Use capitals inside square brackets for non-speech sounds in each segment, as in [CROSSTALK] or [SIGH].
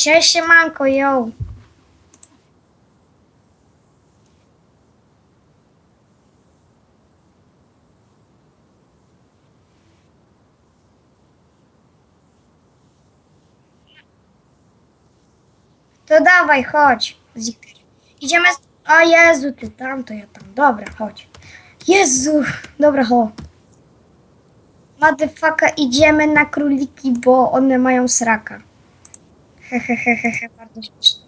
Sie, siemanko, yo. To dawaj, chodź. Idziemy. z- O Jezu, ty tam, to ja tam. Dobra, chodź. Jezu, dobra, chodź. Motherfucker, idziemy na króliki, bo one mają sraka. Hehehehe, bardzo śmieszne.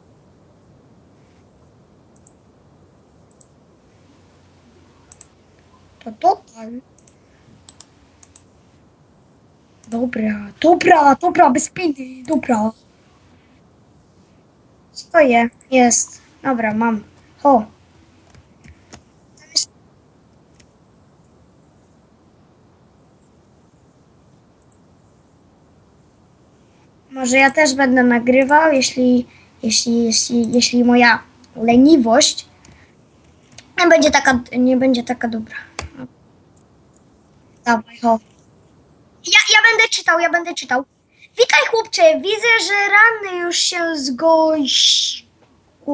To tutaj. Dobra, dobra, dobra, bez piny, dobra. Stoję, jest. Dobra, mam. Ho. Może ja też będę nagrywał, jeśli, jeśli, jeśli, jeśli moja leniwość nie będzie taka, nie będzie taka dobra. Dawaj, ho. Ja, ja będę czytał, ja będę czytał. Witaj chłopcze, widzę, że ranny już się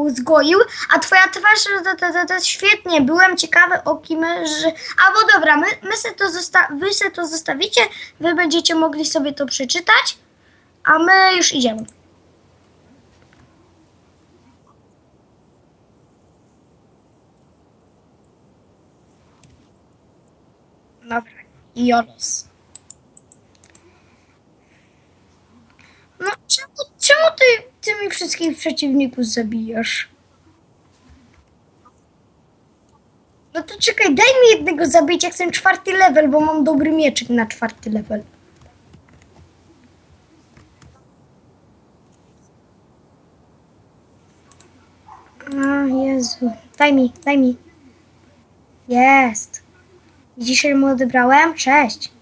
zgoił, a twoja twarz to, to, to, to świetnie. Byłem ciekawy o kim, że... Albo dobra, my, my se to zosta... wy se to zostawicie, wy będziecie mogli sobie to przeczytać, a my już idziemy. Dobra, Jolos. No, czemu, czemu ty, ty mi wszystkich przeciwników zabijasz? No to czekaj, daj mi jednego zabić, jak chcę czwarty level, bo mam dobry mieczyk na czwarty level. A, Jezu. Daj mi, daj mi. Jest. Widzisz, ile mu odebrałem? Cześć.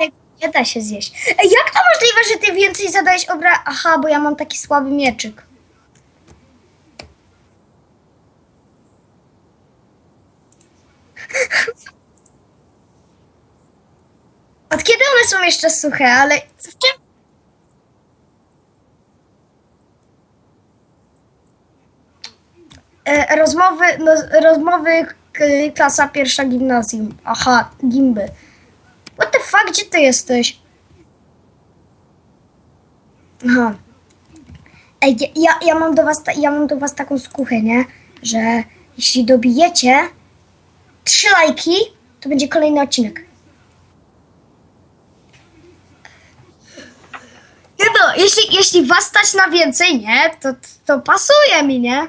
Ej, Nie da się zjeść. Ej, jak to możliwe, że ty więcej zadałeś obra... Aha, bo ja mam taki słaby mieczyk. [LAUGHS] Od kiedy one są jeszcze suche, ale w czym... E, rozmowy, no, rozmowy klasa pierwsza gimnazjum. Aha, gimby. What the fuck, gdzie ty jesteś? Aha. Ej, ja- ja, mam do was, ja mam do was taką skuchę, nie? Że jeśli dobijecie trzy lajki, to będzie kolejny odcinek. Nie no, jeśli, jeśli was stać na więcej, nie? To, to pasuje mi, nie?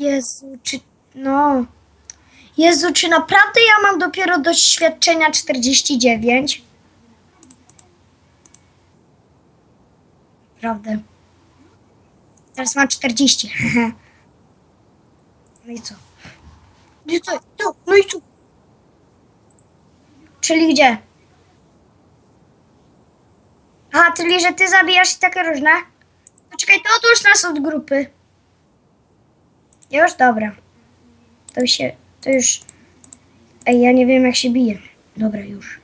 Jezu, czy. No. Jezu, czy naprawdę ja mam dopiero doświadczenia 49? Prawda. Teraz mam 40. [LAUGHS] No i co? No i co? No, no i co? Czyli gdzie? Aha, czyli że ty zabijasz i takie różne? Poczekaj, to odłóż nas od grupy. Już? Dobra. To się, to już... Ej, ja nie wiem jak się bije. Dobra, już.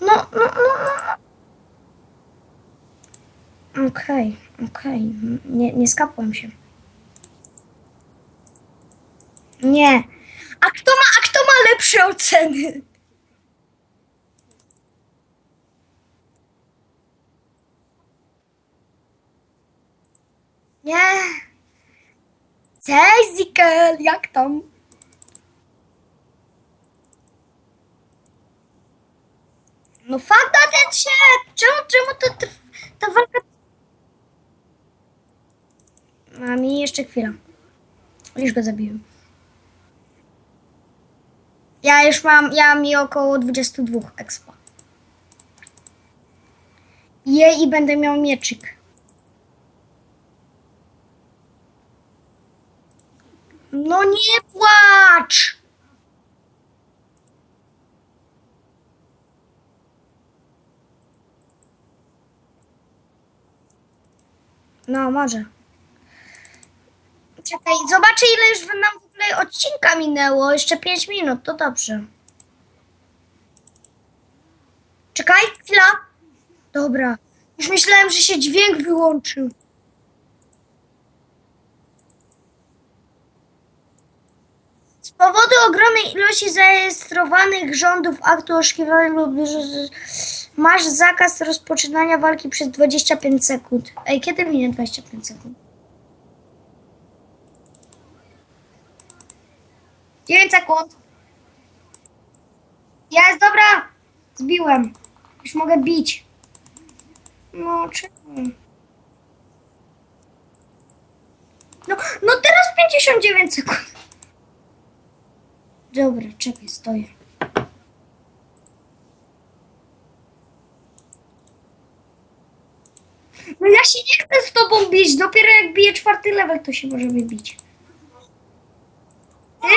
No, no, no, no. no. Okej, okej. M- Nie, nie skapłem się. Nie. A kto ma, a kto ma lepsze oceny? Nie. Cześć, Zikel, jak tam? No fakta ten się! Czemu, czemu to, to, ta walka... Jeszcze chwila. Już go zabiłem. Ja już mam, ja mi około 22 expo. Je i będę miał mieczyk. No nie płacz! No, może. Czekaj, zobaczę ile już nam Tyle odcinka minęło, jeszcze 5 minut, to dobrze. Czekaj, chwila. Dobra. Już myślałem, że się dźwięk wyłączył. Z powodu ogromnej ilości zarejestrowanych rządów aktu oszukiwania lub masz zakaz rozpoczynania walki przez 25 sekund. Ej, kiedy minie 25 sekund? 9 sekund. Jest, dobra. Zbiłem. Już mogę bić. No, czemu? No, no teraz 59 sekund. Dobra, czekaj, stoję. No ja się nie chcę z tobą bić. Dopiero jak bije czwarty level, to się możemy bić. Ty?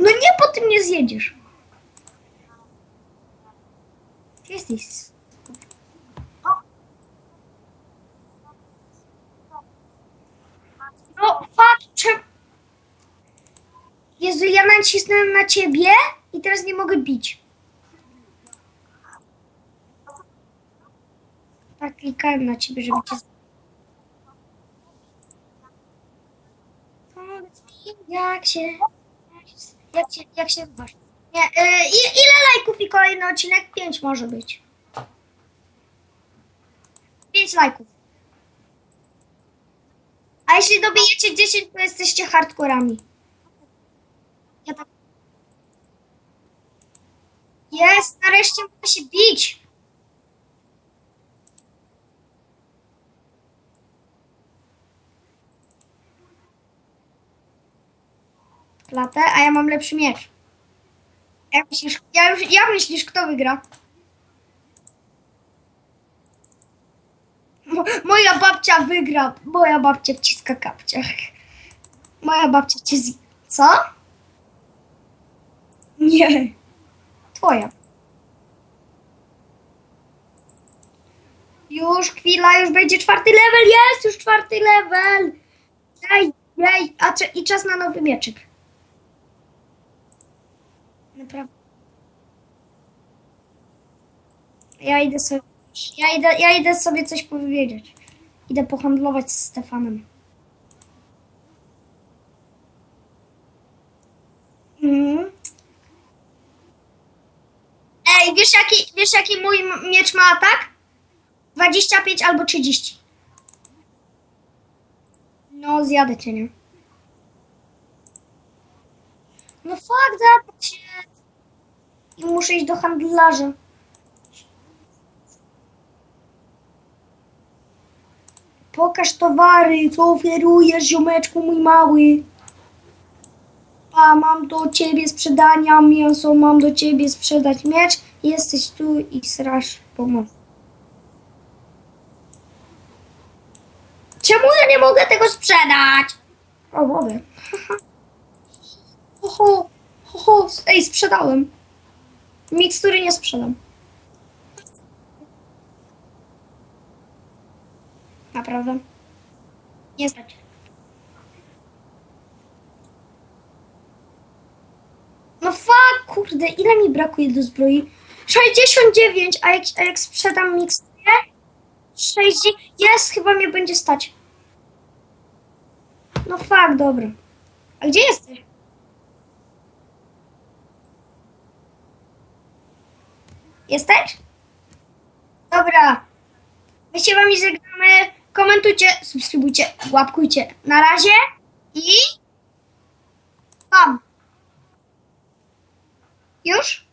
No nie, po tym nie zjedziesz. Jesteś... No, fakt, czem... Jezu, ja nacisnąłem na ciebie i teraz nie mogę bić. Tak, klikałem na ciebie, żeby cię... jak się... Jak się, jak się? Nie, y, ile lajków i kolejny odcinek? Pięć może być. Pięć lajków. A jeśli dobijecie 10, to jesteście hardkorami. Ja tak... Jest, nareszcie mogę się bić. Platę, a ja mam lepszy miecz. Myślisz, ja już, myślisz kto wygra? Mo, moja babcia wygra. Moja babcia wciska kapciach. Moja babcia cię z... Co? Nie. Twoja. Już chwila, już będzie czwarty level. Jest już czwarty level. Jej, jej. A cze- i czas na nowy mieczyk. Naprawdę. Ja idę sobie. Ja idę, ja idę sobie coś powiedzieć. Idę pohandlować z Stefanem. Mhm. Ej, wiesz jaki, wiesz jaki mój miecz ma atak? 25 albo 30. No, zjadę cię, nie? No fuck that shit. I muszę iść do handlarza. Pokaż towary, co oferujesz, ziomeczku mój mały. A mam do ciebie sprzedania mięso, mam do ciebie sprzedać miecz. Jesteś tu i srasz pomoc. Czemu ja nie mogę tego sprzedać? O, mogę. Ho, ho, ho, ho. Ej, sprzedałem. Mikstury nie sprzedam. Naprawdę? Nie stać. No fuck, kurde, ile mi brakuje do zbroi? 69, a jak, a jak sprzedam miksturę? 60, jest, chyba mnie będzie stać. No fuck, dobra. A gdzie jesteś? Jesteś? Dobra. My się wami żegnamy. Komentujcie, subskrybujcie, łapkujcie. Na razie i... Tam. Już?